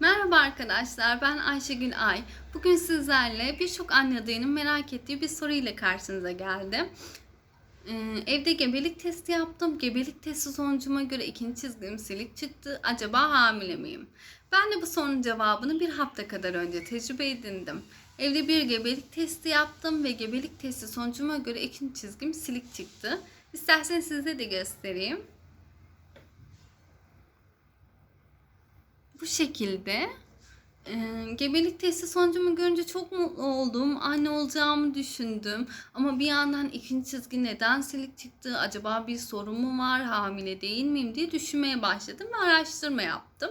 Merhaba arkadaşlar, ben Ayşegül Ay. Bugün sizlerle birçok anne adayının merak ettiği bir soru ile karşınıza geldim. Ee, evde gebelik testi yaptım. Gebelik testi sonucuma göre ikinci çizgim silik çıktı. Acaba hamile miyim? Ben de bu sorunun cevabını bir hafta kadar önce tecrübe edindim. Evde bir gebelik testi yaptım ve gebelik testi sonucuma göre ikinci çizgim silik çıktı. İsterseniz size de göstereyim. Bu şekilde e, gebelik testi sonucumu görünce çok mutlu oldum. Anne olacağımı düşündüm. Ama bir yandan ikinci çizgi neden silik çıktı? Acaba bir sorun mu var? Hamile değil miyim diye düşünmeye başladım ve araştırma yaptım.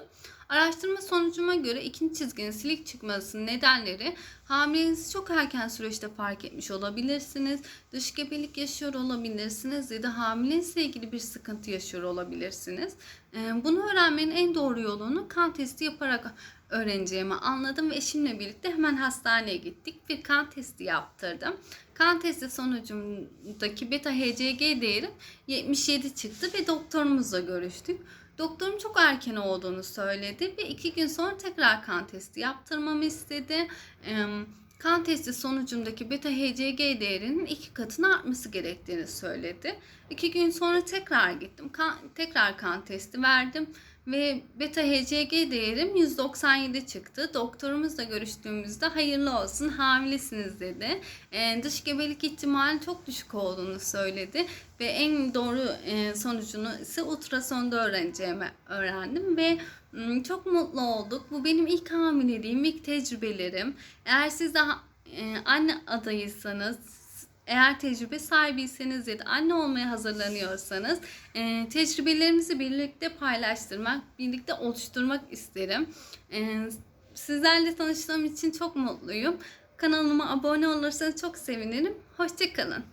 Araştırma sonucuma göre ikinci çizginin silik çıkmasının nedenleri hamilenizi çok erken süreçte fark etmiş olabilirsiniz. Dış gebelik yaşıyor olabilirsiniz ya da hamilenizle ilgili bir sıkıntı yaşıyor olabilirsiniz. Bunu öğrenmenin en doğru yolunu kan testi yaparak öğreneceğimi anladım ve eşimle birlikte hemen hastaneye gittik. Bir kan testi yaptırdım. Kan testi sonucundaki beta HCG değerim 77 çıktı ve doktorumuzla görüştük. Doktorum çok erken olduğunu söyledi ve iki gün sonra tekrar kan testi yaptırmamı istedi. Kan testi sonucundaki beta HCG değerinin iki katına artması gerektiğini söyledi. İki gün sonra tekrar gittim. Kan, tekrar kan testi verdim ve beta HCG değerim 197 çıktı. Doktorumuzla görüştüğümüzde hayırlı olsun hamilesiniz dedi. Ee, dış gebelik ihtimali çok düşük olduğunu söyledi ve en doğru e, sonucunu ise ultrasonda öğreneceğimi öğrendim ve m, çok mutlu olduk. Bu benim ilk hamileliğim, ilk tecrübelerim. Eğer siz de e, anne adayıysanız eğer tecrübe sahibiyseniz ya da anne olmaya hazırlanıyorsanız e, tecrübelerimizi birlikte paylaştırmak, birlikte oluşturmak isterim. E, sizlerle tanıştığım için çok mutluyum. Kanalıma abone olursanız çok sevinirim. Hoşçakalın.